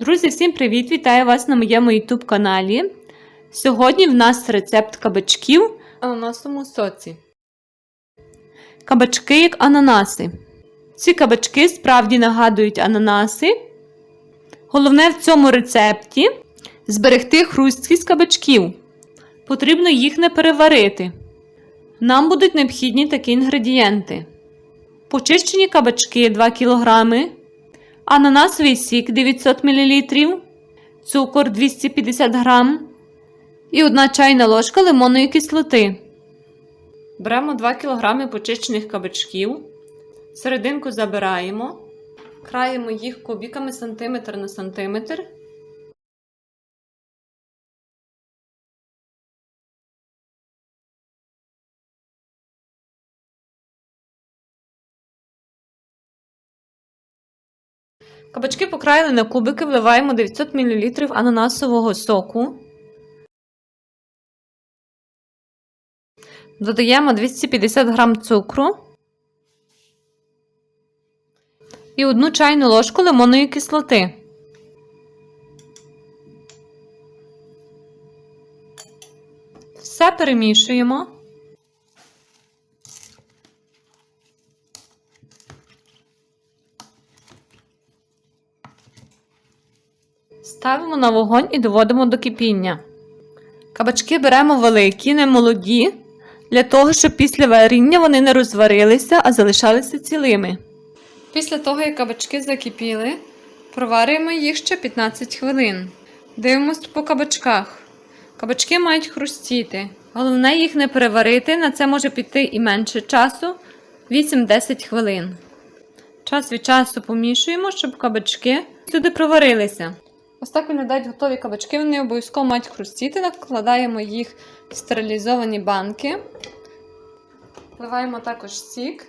Друзі, всім привіт! Вітаю вас на моєму YouTube каналі. Сьогодні в нас рецепт кабачків в ананасовому соці. Кабачки як ананаси. Ці кабачки справді нагадують ананаси. Головне в цьому рецепті зберегти хрусткість кабачків. Потрібно їх не переварити. Нам будуть необхідні такі інгредієнти: почищені кабачки 2 кг, ананасовий сік 900 мл, цукор 250 г і 1 чайна ложка лимонної кислоти. Беремо 2 кг почищених кабачків, серединку забираємо, краємо їх кубіками сантиметр на сантиметр. Кабачки покраїли на кубики, вливаємо 900 мл ананасового соку. Додаємо 250 г цукру і 1 чайну ложку лимонної кислоти. Все перемішуємо. Ставимо на вогонь і доводимо до кипіння. Кабачки беремо великі, не молоді, для того, щоб після варіння вони не розварилися, а залишалися цілими. Після того, як кабачки закипіли, проварюємо їх ще 15 хвилин. Дивимось по кабачках. Кабачки мають хрустіти. Головне їх не переварити, на це може піти і менше часу 8-10 хвилин. Час від часу помішуємо, щоб кабачки сюди проварилися. Ось так виглядають готові кабачки, вони обов'язково мають хрустіти. Накладаємо їх в стерилізовані банки. Вливаємо також сік.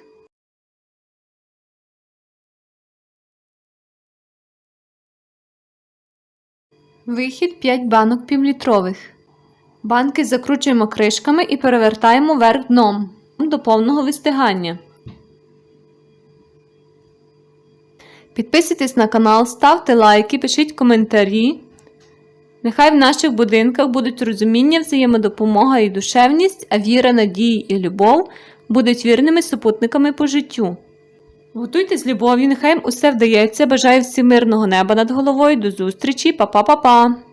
Вихід 5 банок півлітрових. Банки закручуємо кришками і перевертаємо вверх дном до повного вистигання. Підписуйтесь на канал, ставте лайки, пишіть коментарі. Нехай в наших будинках будуть розуміння, взаємодопомога і душевність, а віра, надії і любов будуть вірними супутниками по життю. Готуйте з любов'ю, нехай усе вдається. Бажаю всім мирного неба над головою. До зустрічі, Па-па-па-па!